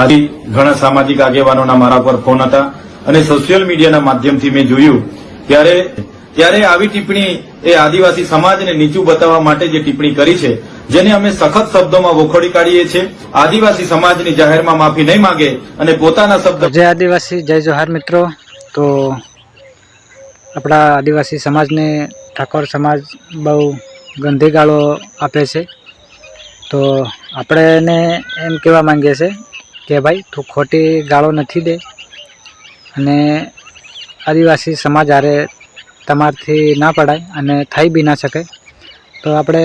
આથી ઘણા સામાજિક આગેવાનોના મારા પર ફોન હતા અને સોશિયલ મીડિયાના માધ્યમથી મેં જોયું ત્યારે ત્યારે આવી ટિપ્પણી એ આદિવાસી સમાજને નીચું બતાવવા માટે જે ટિપ્પણી કરી છે, જેને અમે સખત શબ્દોમાં વખોડી કાઢીએ છીએ, આદિવાસી સમાજની જાહેરમાં માફી નહીં માંગે અને પોતાના શબ્દ જય આદિવાસી, જય જોહાર મિત્રો. તો આપણા આદિવાસી સમાજને ઠાકોર સમાજ બહુ ગંધી ગાળો આપે છે. તો આપણે એને એમ કહેવા માંગીએ છીએ કે ભાઈ, તું ખોટી ગાળો નથી દે. અને આદિવાસી સમાજ આરે તમારથી ના પડાય અને થઈ બી ના શકે. તો આપણે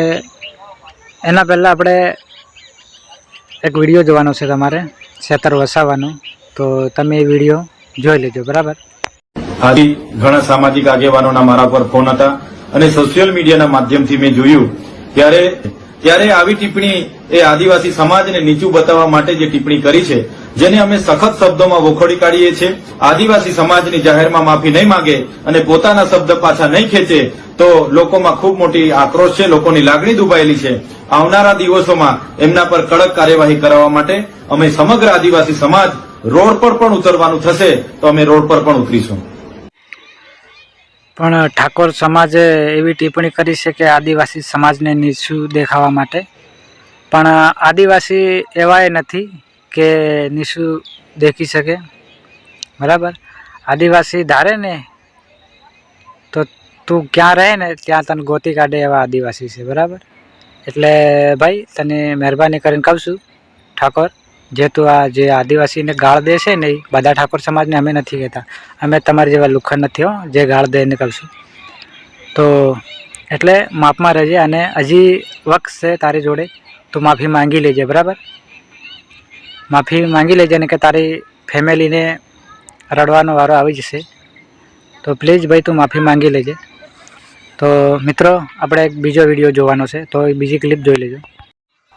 એના પહેલાં આપણે એક વીડિયો જોવાનો છે તમારે, છેતર વસાવવાનો તો તમે એ વીડિયો જોઈ લેજો, બરાબર? આથી ઘણા સામાજિક આગેવાનોના મારા પર ફોન હતા અને સોશિયલ મીડિયાના માધ્યમથી મેં જોયું. ત્યારે ત્યારે આવી ટિપ્પણી એ આદિવાસી સમાજને નીચું બતાવવા માટે જે ટિપ્પણી કરી છે, જેને અમે સખત શબ્દોમાં વખોડી કાઢીએ છીએ. આદિવાસી સમાજની જાહેરમાં માફી નહીં માંગે અને પોતાના શબ્દ પાછા નહીં ખેંચે, તો લોકોમાં ખૂબ મોટી આક્રોશ છે, લોકોની લાગણી દુભાયેલી છે. આવનારા દિવસોમાં એમના પર કડક કાર્યવાહી કરાવવા માટે અમે સમગ્ર આદિવાસી સમાજ રોડ પર પણ ઉતરવાનું થશે, તો અમે રોડ પર પણ ઉતરીશું. પણ ઠાકોર સમાજે એવી ટિપ્પણી કરી છે કે આદિવાસી સમાજને નીચું દેખાવા માટે. પણ આદિવાસી એવાય નથી કે નીચું દેખી શકે. બરાબર? આદિવાસી ધારે ને, તો તું ક્યાં રહે ને, ત્યાં તને ગોતી કાઢે એવા આદિવાસી છે. બરાબર? એટલે ભાઈ, તને મહેરબાની કરીને કહું છું, ઠાકોર જે તું આ જે આદિવાસીને ગાળ દે છે ને બધા ઠાકોર સમાજને અમે નથી કહેતા. અમે તમારી જેવા લુખ્ખા નથી હો, જે ગાળ દે એને કહીશું તો એટલે માપમાં રહેજે અને હજી વખત છે તારી જોડે, તું માફી માંગી લેજે, બરાબર? માફી માંગી લેજે ને કે તારી ફેમિલીને રડવાનો વારો આવી જશે. તો પ્લીઝ ભાઈ તું માફી માંગી લેજે. તો મિત્રો, આપણે એક બીજો વીડિયો જોવાનો છે, તો બીજી ક્લિપ જોઈ લેજો.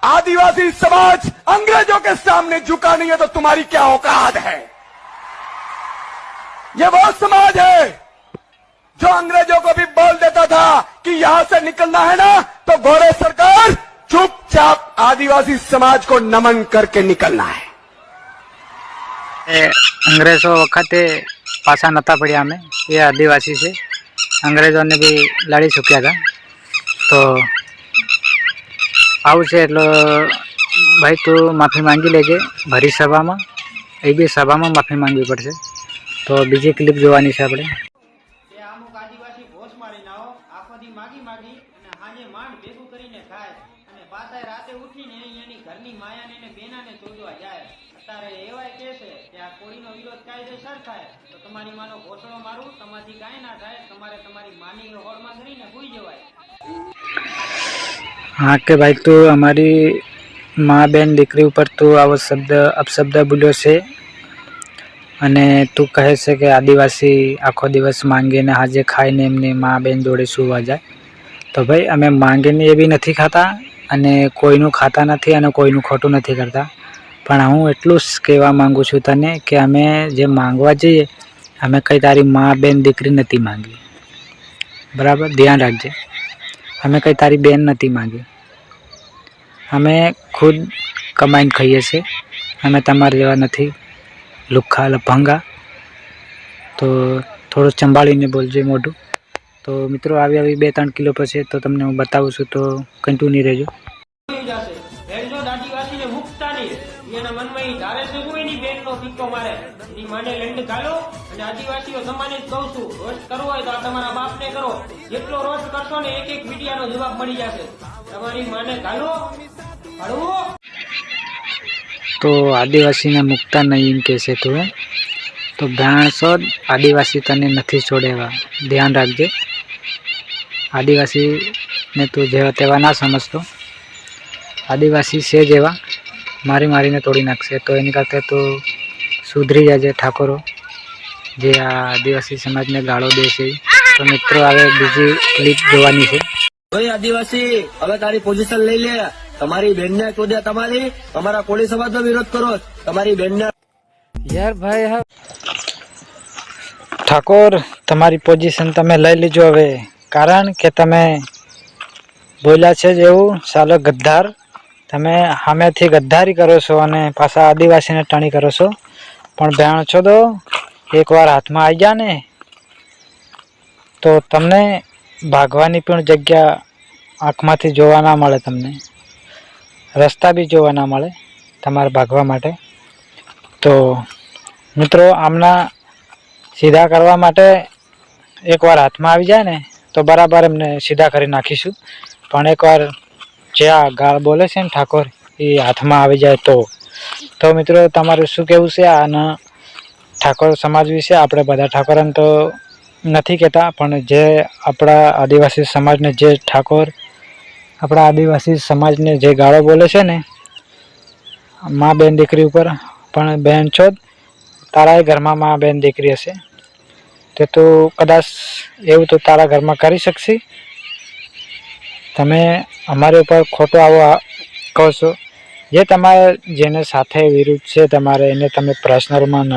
आदिवासी समाज अंग्रेज़ों के सामने झुका नहीं है तो तुम्हारी क्या औकात है? यह वो समाज है जो अंग्रेज़ों को भी बोल देता था कि यहाँ से निकलना है ना तो गौरव सरकार चुपचाप आदिवासी समाज को नमन करके निकलना है। अंग्रेज़ों वक्त पासा नता पड़िया में ये आदिवासी से। अंग्रेज़ों ने भी लड़ी चुका था तो આવું છે એટલે ભાઈ તું માફી માંગી લેજે ભરી સભામાં. એ બી સભામાં માફી માંગવી પડશે. તો બીજી ક્લિપ જોવાની છે આપણે. તમારી માનો ઘોસણો મારું તમારી કાંઈ ના થાય. તમારે તમારી માની હોળમાં કરીને ભૂઈ જવાય. હા કે ભાઈ તું અમારી મા બેન દીકરી ઉપર તું આવો શબ્દ અપશબ્દ બોલ્યો છે અને તું કહે છે કે આદિવાસી આખો દિવસ માંગીને હાજે ખાઈને એમની મા બેન જોડે સુવા જાય તો ભાઈ અમે માંગીને એ બી નથી ખાતા અને કોઈનું ખાતા નથી અને કોઈનું ખોટું નથી કરતા પણ હું એટલું જ કહેવા માંગુ છું તને કે અમે જે માંગવા જઈએ અમે કંઈ તારી મા બેન દીકરી નથી માંગી બરાબર ધ્યાન રાખજે અમે કંઈ તારી બેન નથી માગી. અમે ખુદ કમાઈને ખાઈએ છીએ. અમે તમારા જેવા નથી. લુખ્ખા લફંગા તો થોડું સંભાળીને બોલજે મોઢું. તો મિત્રો આવી આવી બે ત્રણ કિલો પછી તો તમને હું બતાવું છું, તો કન્ટિન્યુ રહેજો. થઈ જશે રહેજો આદિવાસીને મુકતા નહીં, એના મનમાં એ ધારે છે હું એની બેનનો પીકો મારે. એની માને લંડ ઘાલો અને આદિવાસીઓ સમાને જ કહું છું રોષ કરવો હોય તો આ તમારા બાપને કરો. જેટલો રોષ કરશો ને એક એક મીડિયાનો જવાબ મળી જશે. તમારી માને ઘાલો હળવો તો આદિવાસીને મુકતા નહીં એમ કહે છે તું એમ તો ભ્યાણસો આદિવાસી તને નથી છોડેવા. ધ્યાન રાખજે. આદિવાસીને તું જેવા તેવા ના સમજતો. આદિવાસી છે જેવા. મારી મારીને તોડી નાખશે. તો એની કરતાં તો સુધરી જાજે ઠાકોરો જે આ આદિવાસી સમાજને ગાળો દે છે. તો મિત્રો હવે બીજી ક્લિપ જોવાની છે. ભાઈ આદિવાસી હવે તારી પોઝિશન લઈ લે. તમારી બેનને ચોદ્યા તમારી. તમારા કોળી સમાજનો વિરોધ કરો. તમારી બેનને યાર ભાઈ હા. ઠાકોર તમારી પોઝિશન તમે લઈ લીજો હવે. કારણ કે તમે બોલ્યા છે જ એવું સાલો ગદ્દાર. તમે સામેથી ગદ્દારી કરો છો અને પાછા આદિવાસીને ટણી કરો છો. પણ ભેણ છો તો એકવાર હાથમાં આવી ગયા ને તો તમને ભાગવાની પણ જગ્યા આંખમાંથી જોવા ના મળે તમને. રસ્તા બી જોવા ના મળે તમારે ભાગવા માટે. તો મિત્રો, આમના સીધા કરવા માટે એકવાર હાથમાં આવી જાય ને તો બરાબર એમને સીધા કરી નાખીશું. પણ એકવાર જે આ ગાળ બોલે છે ને ઠાકોર એ હાથમાં આવી જાય તો. તો મિત્રો તમારું શું કહેવું છે? આના ઠાકોર સમાજ વિશે? આપણે બધા ઠાકોરને તો નથી કહેતા પણ જે આપણા આદિવાસી સમાજને જે ઠાકોર આપણા આદિવાસી સમાજને જે ગાળો બોલે છે ને મા બેન દીકરી ઉપર પણ બેન છો જ, તારાય ઘરમાં મા બેન દીકરી હશે. તે તું કદાચ એવું તો તારા ઘરમાં કરી શકશી તમે અમારી ઉપર ખોટો આવો કહો છો. જે તમારે જેને સાથે વિરુદ્ધ છે તમારે એને તમે પર્સનલમાં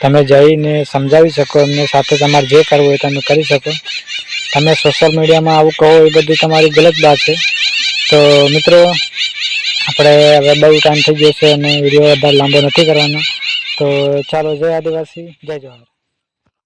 તમે જઈને સમજાવી શકો, એમને સાથે તમારે જે કરવું હોય તમે કરી શકો. તમે સોશિયલ મીડિયામાં આવું કહો એ બધી તમારી ગલત વાત છે. તો મિત્રો, આપણે હવે બહુ ટાઈમ થઈ ગયો છે અને વીડિયો વધારે લાંબો નથી કરવાનો. તો ચાલો, જય આદિવાસી, જય જવાહર.